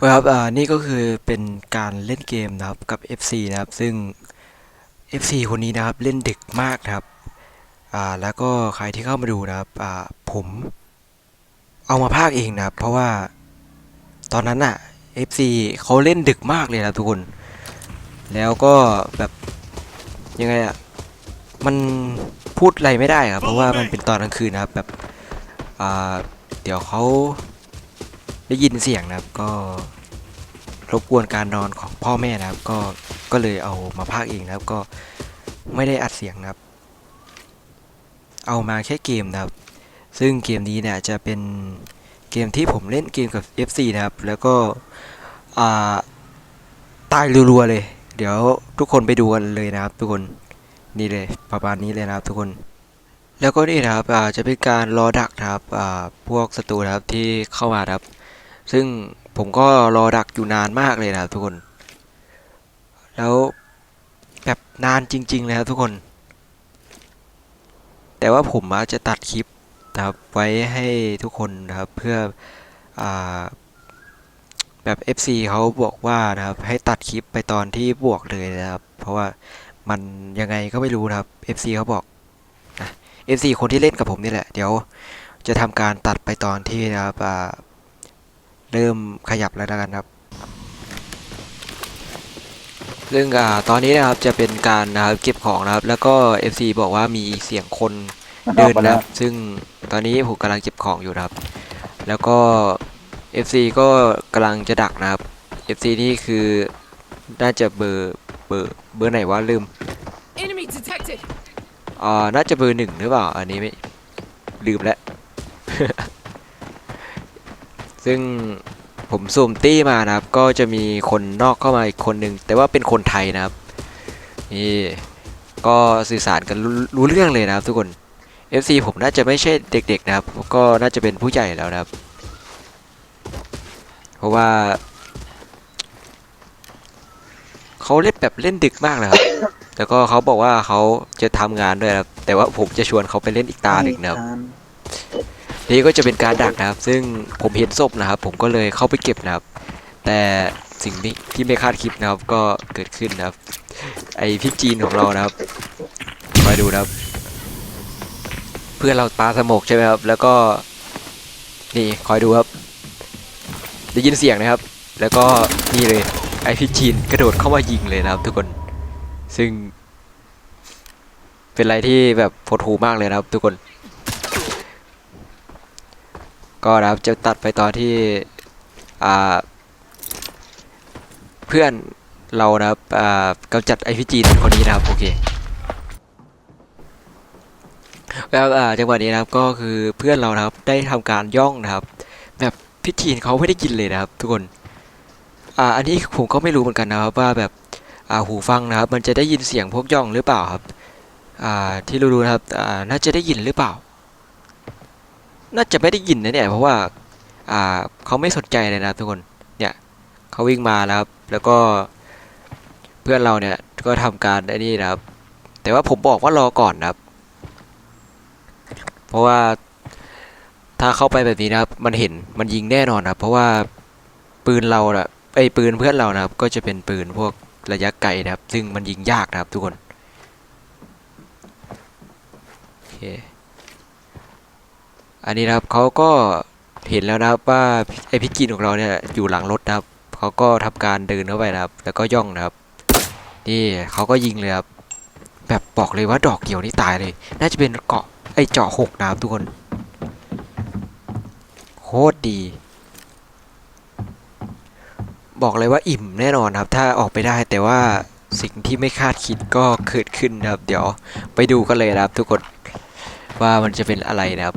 ครับอ่านี่ก็คือเป็นการเล่นเกมนะครับกับ FC นะครับ ซึ่ง FC คนนี้นะครับเล่นดึกมากนะครับอ่าแล้วก็ใครที่เข้ามาดูนะครับอ่าผมเอามาพากย์เองนะครับ เพราะว่าตอนนั้นอะ FC เขาเล่นดึกมากเลยนะครับทุกคน แล้วก็แบบยังไงอะมันพูดอะไรไม่ได้ครับเพราะว่ามันเป็นตอนกลางคืนนะครับแบบอ่าเดี๋ยวเขา ได้ยินเสียงนะครับก็รบกวนการนอนของพ่อแม่นะครับ ก็ก็เลยเอามาพากเองนะครับ ก็ไม่ได้อัดเสียงนะครับ เอามาแค่เกมนะครับ ซึ่งเกมนี้เนี่ยจะเป็นเกมที่ผมเล่นเกมกับ FC นะครับ แล้วก็ตายรัวๆเลย เดี๋ยวทุกคนไปดูกันเลยนะครับ ทุกคนนี่เลยประมาณนี้เลยนะครับ ทุกคน แล้วก็นี่นะครับจะเป็นการรอดักนะครับพวกศัตรูนะครับที่เข้ามาครับ ซึ่งผมก็รอดักอยู่นานมากเลยนะครับทุกคน แล้วแบบนานจริง ๆ เลยครับทุกคน แต่ว่าผมอาจจะตัดคลิปนะครับไว้ให้ทุกคนนะครับเพื่ออแบบ FC เขาบอกว่านะครับให้ตัดคลิปไปตอนที่บวกเลยนะครับ เพราะว่ามันยังไงก็ไม่รู้นะครับ FC เขาบอกนะ FC คนที่เล่นกับผมนี่แหละ เดี๋ยวจะทำการตัดไปตอนที่นะครับ เริ่มขยับแล้วแล้วกันครับ ซึ่งอ่าตอนนี้นะครับจะเป็นการนะครับเก็บของนะครับ แล้วก็ FC บอกว่ามีเสียงคนเดินนะครับ ซึ่งตอนนี้ผมกำลังเก็บของอยู่นะครับ แล้วก็ FC ก็กำลังจะดักนะครับ FC นี่คือน่าจะเบอร์เบอร์เบอร์ไหนวะลืม Enemy detected. อ่าน่าจะเบอร์หนึ่งหรือเปล่า อันนี้ไม่ลืมแล้ว ซึ่งผมซูมตี้มานะครับ ก็จะมีคนนอกเข้ามาอีกคนหนึ่งแต่ว่าเป็นคนไทยนะครับ นี่ก็สื่อสารกันรู้รู้เรื่องเลยนะครับ ทุกคน FC ผมน่าจะไม่ใช่เด็ก ๆ นะครับ ก็น่าจะเป็นผู้ใหญ่แล้วนะครับ เพราะว่าเขาเล่นแบบเล่นดึกมากเลยครับ แล้วก็เขาบอกว่าเขาจะทำงานด้วยครับ แต่ว่าผมจะชวนเขาไปเล่นอีกตาหนึ่งนะครับ นี่ก็จะเป็นการดักนะครับ ซึ่งผมเห็นศพนะครับ ผมก็เลยเข้าไปเก็บนะครับ แต่สิ่งที่ที่ไม่คาดคิดนะครับ ก็เกิดขึ้นนะครับ ไอพี่จีนของเรานะครับคอยดูนะครับ เพื่อนเราปาสมกใช่ไหมครับ แล้วก็นี่คอยดูครับ ได้ยินเสียงนะครับ แล้วก็นี่เลยไอพี่จีนกระโดดเข้ามายิงเลยนะครับ ทุกคนซึ่ง เป็นอะไรที่แบบโหดหูมากเลยนะครับ ทุกคน ก็นะครับจะตัดไปตอนที่เพื่อนเรานะครับกำจัดไอพีจีนคนนี้นะครับโอเคแล้วจังหวะนี้นะครับก็คือเพื่อนเรานะครับได้ทำการย่องนะครับ แบบพิจีนเขาไม่ได้กินเลยนะครับ ทุกคนอ่าอันนี้ผมก็ไม่รู้เหมือนกันนะครับว่าแบบอ่าหูฟังนะครับ มันจะได้ยินเสียงพวกย่องหรือเปล่าครับอ่าที่รู้ๆนะครับอ่าน่าจะได้ยินหรือเปล่า น่าจะไม่ได้ยินนะเนี่ย เพราะว่า อ่าเขาไม่สนใจเลยนะทุกคน เนี่ยเขาวิ่งมาแล้วครับ แล้วก็เพื่อนเราเนี่ยก็ทำการไอ้นี่นะครับ แต่ว่าผมบอกว่ารอก่อนนะครับ เพราะว่าถ้าเข้าไปแบบนี้นะครับ มันเห็นมันยิงแน่นอนนะครับ เพราะว่าปืนเราน่ะไอปืนเพื่อนเรานะครับ ก็จะเป็นปืนพวกระยะไกลนะครับ ซึ่งมันยิงยากนะครับทุกคนโอเค อันนี้นะครับเขาก็เห็นแล้วนะครับว่าไอพิจินของเราเนี่ยอยู่หลังรถนะครับเขาก็ทำการเดินเข้าไปนะครับ แล้วก็ย่องนะครับ นี่เขาก็ยิงเลยครับแบบบอกเลยว่าดอกเดียวนี่ตายเลย น่าจะเป็นเกาะไอเจาะหกนะครับทุกคนโคตรดี บอกเลยว่าอิ่มแน่นอนครับ ถ้าออกไปได้แต่ว่าสิ่งที่ไม่คาดคิดก็เกิดขึ้นนะครับ เดี๋ยวไปดูกันเลยนะครับ ทุกคนว่ามันจะเป็นอะไรนะครับ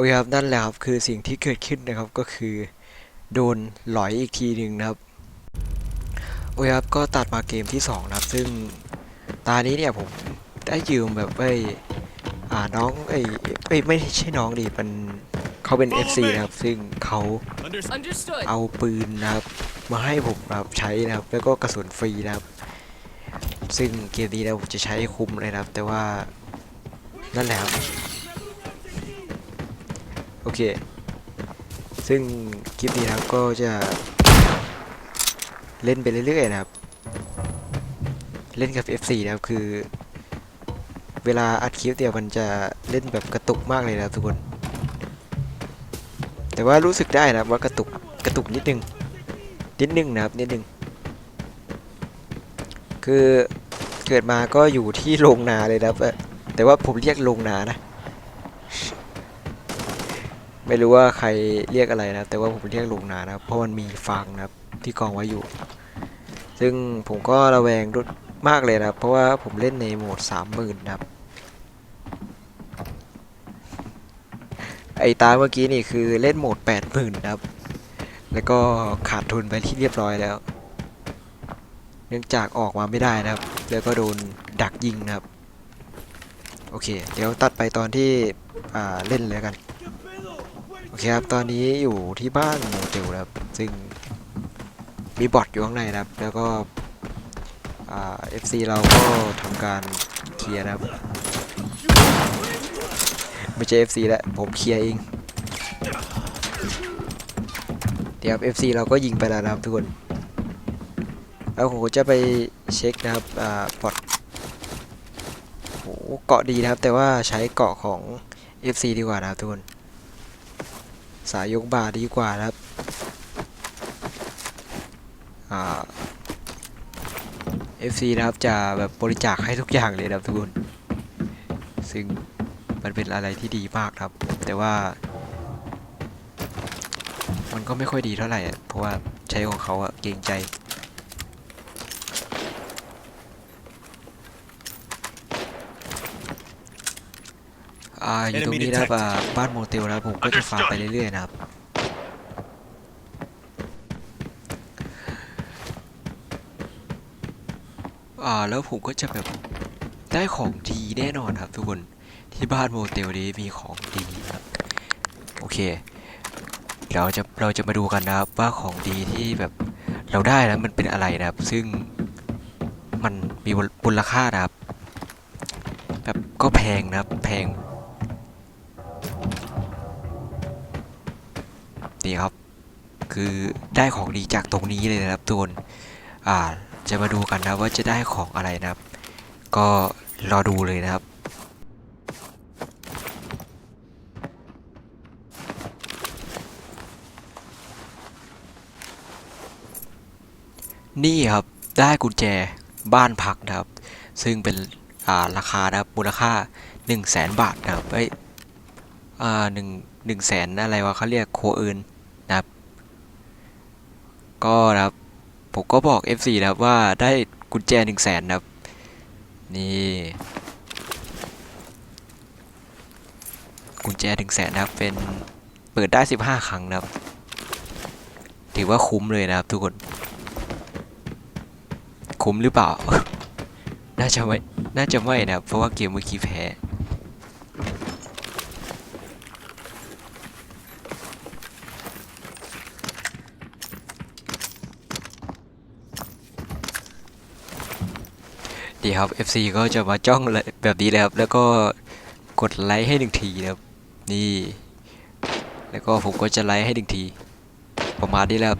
อเคครับนั่นแหละครับคือสิ่งที่เกิดขึ้นนะครับก็คือโดนหลอยอีกทีหนึ่งนะครับโอเคครับก็ตัดมาเกมที่สองนะครับ ซึ่งตานี้เนี่ยผมได้ยืมแบบไอ้ยอ่าน้องเอ้ยเอ้ยไม่ใช่น้องดิมันเขาเป็น FC นะครับ ซึ่งเขา Understood. เอาปืนนะครับ มาให้ผมนะครับใช้นะครับ แล้วก็กระสุนฟรีนะครับ ซึ่งเกมนี้นะผมจะใช้ให้คุ้มเลยนะครับ แต่ว่านั่นแหละครับโอเค ซึ่งคลิปนี้นะครับก็จะเล่นไปเรื่อยๆนะครับ เล่นกับ F4 นะครับคือ เวลาอัดคลิปเดียวมันจะเล่นแบบกระตุกมากเลยนะทุกคน แต่ว่ารู้สึกได้นะว่ากระตุกกระตุกนิดนึงนิดนึงนะครับนิดนึงคือเกิดมาก็อยู่ที่โรงนาเลยนะครับแต่ว่าผมเรียกโรงนานะ ไม่รู้ว่าใครเรียกอะไรนะแต่ว่าผมเรียกโรงนานะเพราะมันมีฟางนะครับที่กองไว้อยู่ ซึ่งผมก็ระแวงรุดมากเลยนะเพราะว่าผมเล่นในโหมดสามหมื่นนะครับไอตาเมื่อกี้นี่คือเล่นโหมดแปดหมื่นะครับ แล้วก็ขาดทุนไปที่เรียบร้อยแล้ว เนื่องจากออกมาไม่ได้นะครับ แล้วก็โดนดักยิงนะครับ โอเค เดี๋ยวตัดไปตอนที่เล่นเลยกัน เคครับ ตอนนี้อยู่ที่บ้านโมเตลนะครับ ซึ่งมีบอทอยู่ข้างในนะครับ แล้วก็เอ่า FC เราก็ทำการเคลียร์นะครับ ไม่ใช่ FC แล้ว ผมเคลียร์เอง เดี๋ยวครับ FC เราก็ยิงไปแล้วนะครับทุกคน แล้วผมก็จะไปเช็คนะครับอ่าพอร์ตโหเกาะดีนะครับ แต่ว่าใช้เกาะของ FC ดีกว่านะครับทุกคน สายยกบ่าดีกว่านะครับเอ่า FC นะครับจะแบบบริจาคให้ทุกอย่างเลยนะครับทุกคน ซึ่งมันเป็นอะไรที่ดีมากครับ แต่ว่า มันก็ไม่ค่อยดีเท่าไหร่เพราะว่าใช้ของเขาอะเกรงใจ อ่าอยู่ตรงนี้นะครับอ่าบ้านโมเตลนะครับผมก็จะฟาร์มไปเรื่อยๆนะครับ อ่าแล้วผมก็จะแบบได้ของดีแน่นอนครับทุกคนที่บ้านโมเตลนี้มีของดีครับ โอเค เราจะเราจะมาดูกันนะครับว่าของดีที่แบบเราได้แล้วมันเป็นอะไรนะครับ ซึ่งมันมีมูลค่านะครับ แบบก็แพงนะครับแพง นี่ครับ คือได้ของดีจากตรงนี้เลยนะครับทุกคนอ่าจะมาดูกันนะว่าจะได้ของอะไรนะครับ ก็รอดูเลยนะครับนี่ครับได้กุญแจบ้านพักนะครับ ซึ่งเป็นาราคานะครับมูลค่า1 0 0 0 0แสนบาทนะครับเอ้ยหนึ่งหนึ่งแสนอะไรวะเขาเรียกโคเอิน นะครับ ก็นะครับ ผมก็บอก FC นะครับว่าได้กุญแจ1 0 0 0 0แสนนะครับ นี่ กุญแจ1 0 0 0 0แสนนะครับ เป็นเปิดได้ 15 ครั้งนะครับ ถือว่าคุ้มเลยนะครับทุกคน คุ้มหรือเปล่า น่าจะไม่ น่าจะไม่นะครับ เพราะว่าเกมเมื่อกี้แพ้ ดีครับ FC ก็จะมาจ้องเลยแบบนี้เลยครับ แล้วก็กดไลค์ให้หนึ่งทีนะครับ นี่ แล้วก็ผมก็จะไลค์ให้หนึ่งที ประมาณนี้แล้ว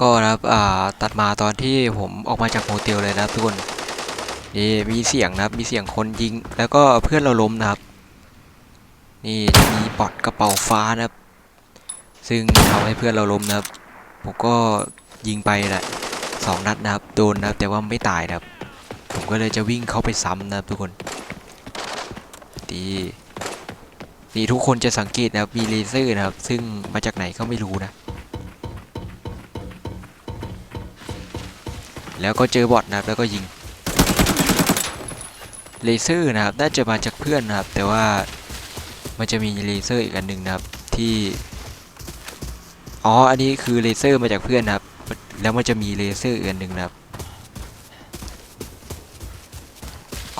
ก็นะครับอ่าตัดมาตอนที่ผมออกมาจากโมเตลเลยนะครับทุกคนนี่มีเสียงนะครับ มีเสียงคนยิง แล้วก็เพื่อนเราล้มนะครับ นี่จะมีปอดกระเป๋าฟ้านะครับ ซึ่งทำให้เพื่อนเราล้มนะครับ ผมก็ยิงไปแหละสองนัดนะครับ โดนนะครับแต่ว่าไม่ตายนะครับ ผมก็เลยจะวิ่งเข้าไปซ้ำนะครับทุกคนดีนี่ทุกคนจะสังเกตนะครับมีเลเซอร์นะครับ ซึ่งมาจากไหนก็ไม่รู้นะ แล้วก็เจอบอทนะครับแล้วก็ยิงเลเซอร์นะครับน่าจะมาจากเพื่อนนะครับ แต่ว่ามันจะมีเลเซอร์อีกอันหนึ่งนะครับที่ อ๋อ อันนี้คือเลเซอร์มาจากเพื่อนนะครับ แล้วมันจะมีเลเซอร์อีกอันหนึ่งนะครับ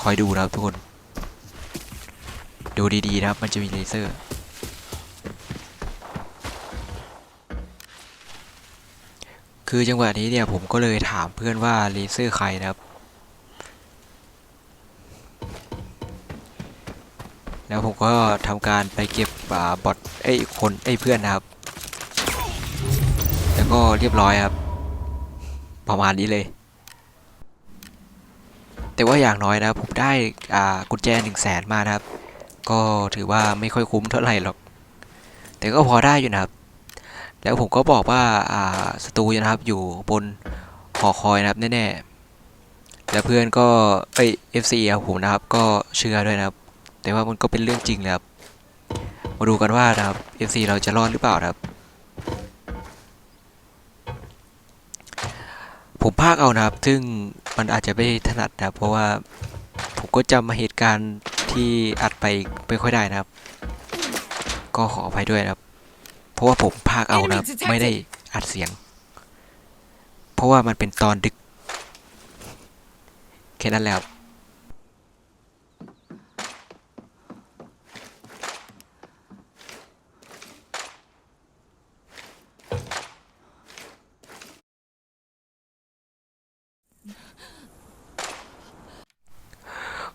คอยดูนะครับทุกคน ดูดีๆนะครับ มันจะมีเลเซอร์ คือจังหวะนี้เนี่ยผมก็เลยถามเพื่อนว่าเลเซอร์ใครนะครับ แล้วผมก็ทำการไปเก็บบอทไอ้ยคนไอ้ยเพื่อนนะครับ แล้วก็เรียบร้อยครับ ประมาณนี้เลย แต่ว่าอย่างน้อยนะผมได้อ่ากุญแจหนึ่งแสนมานะครับ ก็ถือว่าไม่ค่อยคุ้มเท่าไหร่หรอก แต่ก็พอได้อยู่นะครับ แล้วผมก็บอกว่าอ่าศัตรูนะครับอยู่บนหอคอยนะครับแน่ๆแล้วเพื่อนก็เอ้ย FC ครับผมนะครับ ก็เชื่อด้วยนะครับ แต่ว่ามันก็เป็นเรื่องจริงเลยครับมาดูกันว่านะครับ FC เราจะรอดหรือเปล่านะครับ ผมพากเอานะครับ ซึ่งมันอาจจะไม่ถนัดนะครับเพราะว่าผมก็จำเหตุการณ์ที่อัดไปไม่ค่อยได้นะครับ ก็ขออภัยด้วยนะครับ เพราะว่าผมพากเอานะครับไม่ได้อัดเสียง เพราะว่ามันเป็นตอนดึกแค่นั้นแหละครับ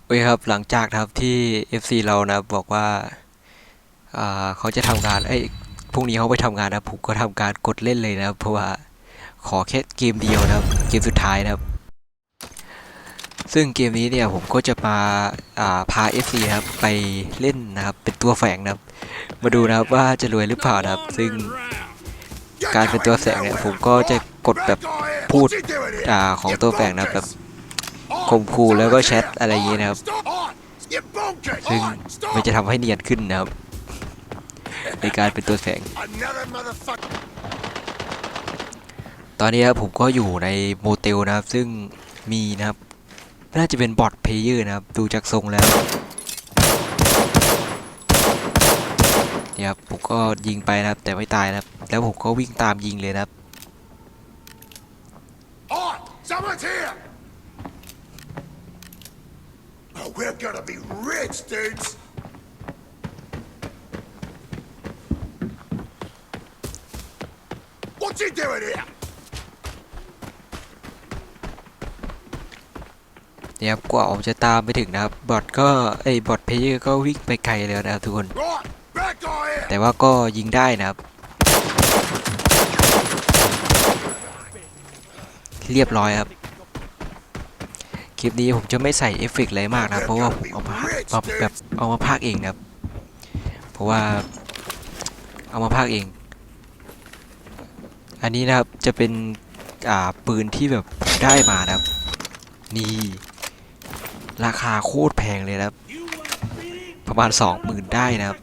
โอเคครับหลังจากครับที่ FC เรานะบอกว่าอ่าเขาจะทำงานเอ้พรุ่งนี้เขาไปทำงานนะผมก็ทำการกดเล่นเลยนะครับเพราะว่าขอแค่เกมเดียวนะครับเกมสุดท้ายนะครับ ซึ่งเกมนี้เนี่ยผมก็จะมาอ่าพา FC ครับไปเล่นนะครับเป็นตัวแฝงนะครับ มาดูนะครับว่าจะรวยหรือเปล่านะครับ ซึ่งการเป็นตัวแฝงเนี่ยผมก็จะกดแบบพูดอ่าของตัวแฝงนะแบบ ข่มขู่แล้วก็แชทอะไรอย่างงี้นะครับ ซึ่งมันจะทำให้เนียนขึ้นนะครับ ในการเป็นตัวแฝงตอนนี้ครับผมก็อยู่ในโมเตลนะครับ ซึ่งมีนะครับ น่าจะเป็นบอทเพลเยอร์นะครับ ดูจากทรงแล้วเนี่ยครับผมก็ยิงไปนะครับ แต่ไม่ตายนะครับ แล้วผมก็วิ่งตามยิงเลยนะครับ we're gonna be rich, dudes! What's he doing here? เนี่ยครับกว่าผมจะตามไปถึงนะครับบอทก็ไอ้บอทเพลเยอร์ก็วิ่งไปไกลแล้วนะครับทุกคน Right, bad guy here! แต่ว่าก็ยิงได้นะครับ เรียบร้อยครับ คลิปนี้ผมจะไม่ใส่เอฟเฟกต์อะไรมากนะเพราะว่าผมเอามาแบบเอามาพากเองนะครับ เพราะว่าเอามาพากเอง อันนี้นะครับจะเป็นอ่าปืนที่แบบได้มานะครับ นี่ราคาโคตรแพงเลยนะครับ ประมาณ20,000ได้นะครับ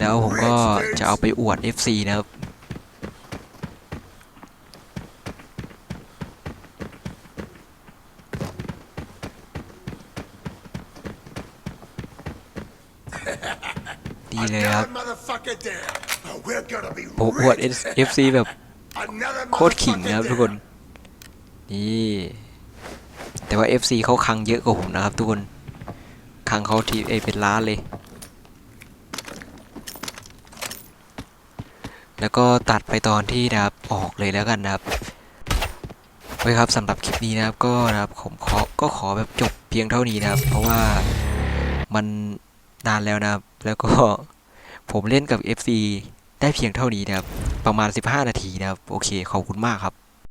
แล้วผมก็จะเอาไปอวด FC นะครับ ดีเลยครับ Another motherfucker down! Oh, we're gonna be ผมอวด rich! FC แบบ Another โคตรขิงนะครับ motherfucker ทุกคน down! นี่ แต่ว่า FC เขาคังเยอะกว่าผมนะครับทุกคน คังเขาทีเอยเป็นล้านเลย แล้วก็ตัดไปตอนที่นะครับออกเลยแล้วกันนะครับโอเคครับสำหรับคลิปนี้นะครับก็นะครับผมขอก็ขอแบบจบเพียงเท่านี้นะครับ เพราะว่ามันนานแล้วนะครับ แล้วก็ ผมเล่นกับ FC ได้เพียงเท่านี้นะครับ ประมาณ 15 นาทีนะครับ โอเค ขอบคุณมากครับ